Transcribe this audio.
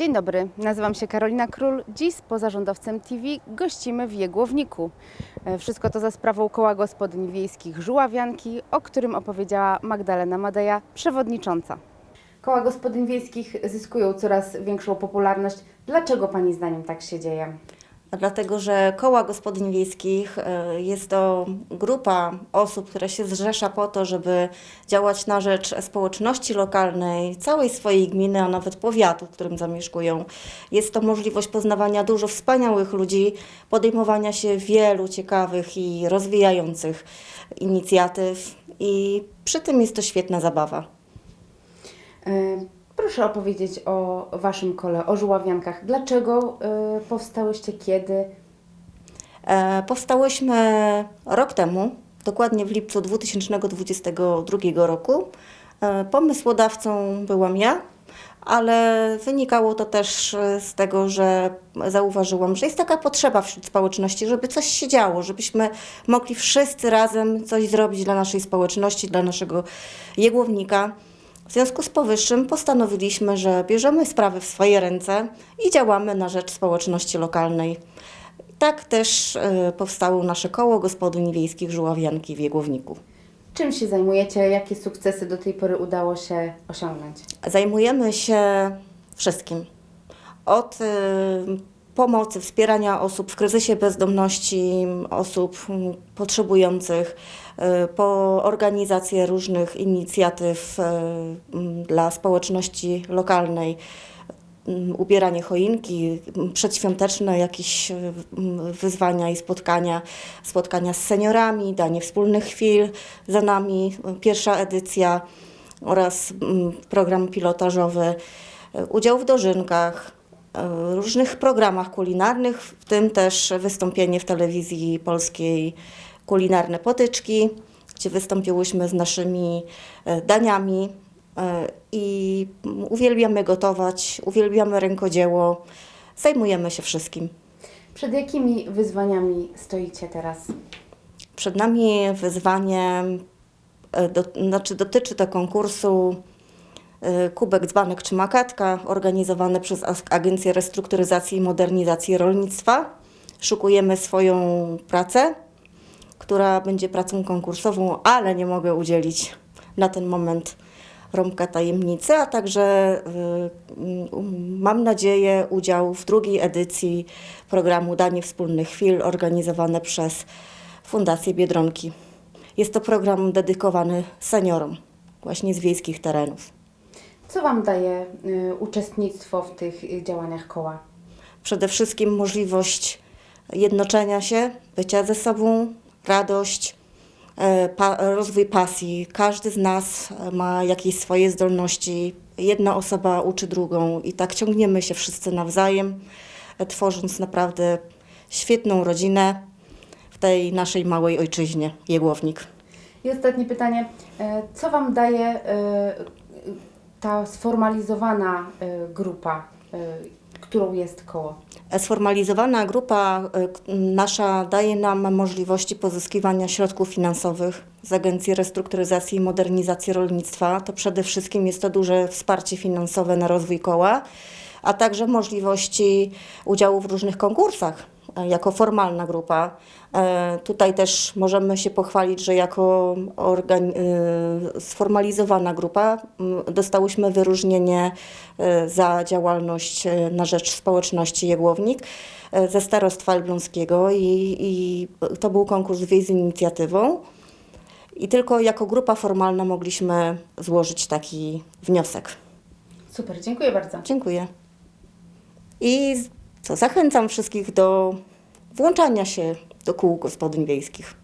Dzień dobry, nazywam się Karolina Król. Dziś z pozarządowcem TV gościmy w Jegłowniku. E, Wszystko to za sprawą Koła Gospodyń Wiejskich Żuławianki, o którym opowiedziała Magdalena Madeja, przewodnicząca. Koła Gospodyń Wiejskich zyskują coraz większą popularność. Dlaczego Pani zdaniem tak się dzieje? Dlatego, że koła gospodyń wiejskich e, jest to grupa osób, która się zrzesza po to, żeby działać na rzecz społeczności lokalnej, całej swojej gminy, a nawet powiatu, w którym zamieszkują. Jest to możliwość poznawania dużo wspaniałych ludzi, podejmowania się wielu ciekawych i rozwijających inicjatyw i przy tym jest to świetna zabawa. E, Proszę opowiedzieć o Waszym kole, o Żuławiankach. Dlaczego e, powstałyście, kiedy? E, Powstałyśmy rok temu, dokładnie w lipcu 2022 roku. E, Pomysłodawcą byłam ja, ale wynikało to też z tego, że zauważyłam, że jest taka potrzeba wśród społeczności, żeby coś się działo, żebyśmy mogli wszyscy razem coś zrobić dla naszej społeczności, dla naszego jegłownika. W związku z powyższym postanowiliśmy, że bierzemy sprawy w swoje ręce i działamy na rzecz społeczności lokalnej. Tak też e, powstało nasze koło gospodyń wiejskich Żuławianki w Jegłowniku. Czym się zajmujecie? Jakie sukcesy do tej pory udało się osiągnąć? Zajmujemy się wszystkim. Od y, pomocy, wspierania osób w kryzysie bezdomności, osób mm, potrzebujących, y, po organizację różnych inicjatyw y, mm, dla społeczności lokalnej, mm, ubieranie choinki, przedświąteczne jakieś y, wyzwania i spotkania, spotkania z seniorami, danie wspólnych chwil za nami, pierwsza edycja oraz program pilotażowy, udział w dożynkach, różnych programach kulinarnych, w tym też wystąpienie w telewizji polskiej kulinarne potyczki, gdzie wystąpiłyśmy z naszymi y, daniami y, i uwielbiamy gotować, uwielbiamy rękodzieło, zajmujemy się wszystkim. Przed jakimi wyzwaniami stoicie teraz? Przed nami wyzwanie, e, do, znaczy dotyczy to konkursu e, Kubek Dzbanek czy Makatka, organizowany przez Agencję Restrukturyzacji i Modernizacji Rolnictwa. Szukujemy swoją pracę, która będzie pracą konkursową, ale nie mogę udzielić na ten moment rąbka tajemnicy, a także y, y, mam nadzieję udział w drugiej edycji programu Danie Wspólnych Chwil organizowane przez Fundację Biedronki. Jest to program dedykowany seniorom właśnie z wiejskich terenów. Co Wam daje y, uczestnictwo w tych y, działaniach koła? Przede wszystkim możliwość jednoczenia się, bycia ze sobą, radość, e, pa, rozwój pasji. Każdy z nas e, ma jakieś swoje zdolności. Jedna osoba uczy drugą i tak ciągniemy się wszyscy nawzajem, e, tworząc naprawdę świetną rodzinę w tej naszej małej ojczyźnie, Jegłownik. I ostatnie pytanie. Co Wam daje ta sformalizowana y, grupa, y, którą jest koło? Sformalizowana grupa y, nasza daje nam możliwości pozyskiwania środków finansowych z Agencji Restrukturyzacji i Modernizacji Rolnictwa. To przede wszystkim jest to duże wsparcie finansowe na rozwój koła, a także możliwości udziału w różnych konkursach e, jako formalna grupa. E, Tutaj też możemy się pochwalić, że jako y, sformalizowana grupa dostałyśmy wyróżnienie e, za działalność e, na rzecz społeczności Jegłownik e, ze Starostwa Elbląskiego i, i to był konkurs Wieś z inicjatywą. I tylko jako grupa formalna mogliśmy złożyć taki wniosek. Super, dziękuję bardzo. Dziękuję. I co, zachęcam wszystkich do włączania się do kół gospodyń wiejskich.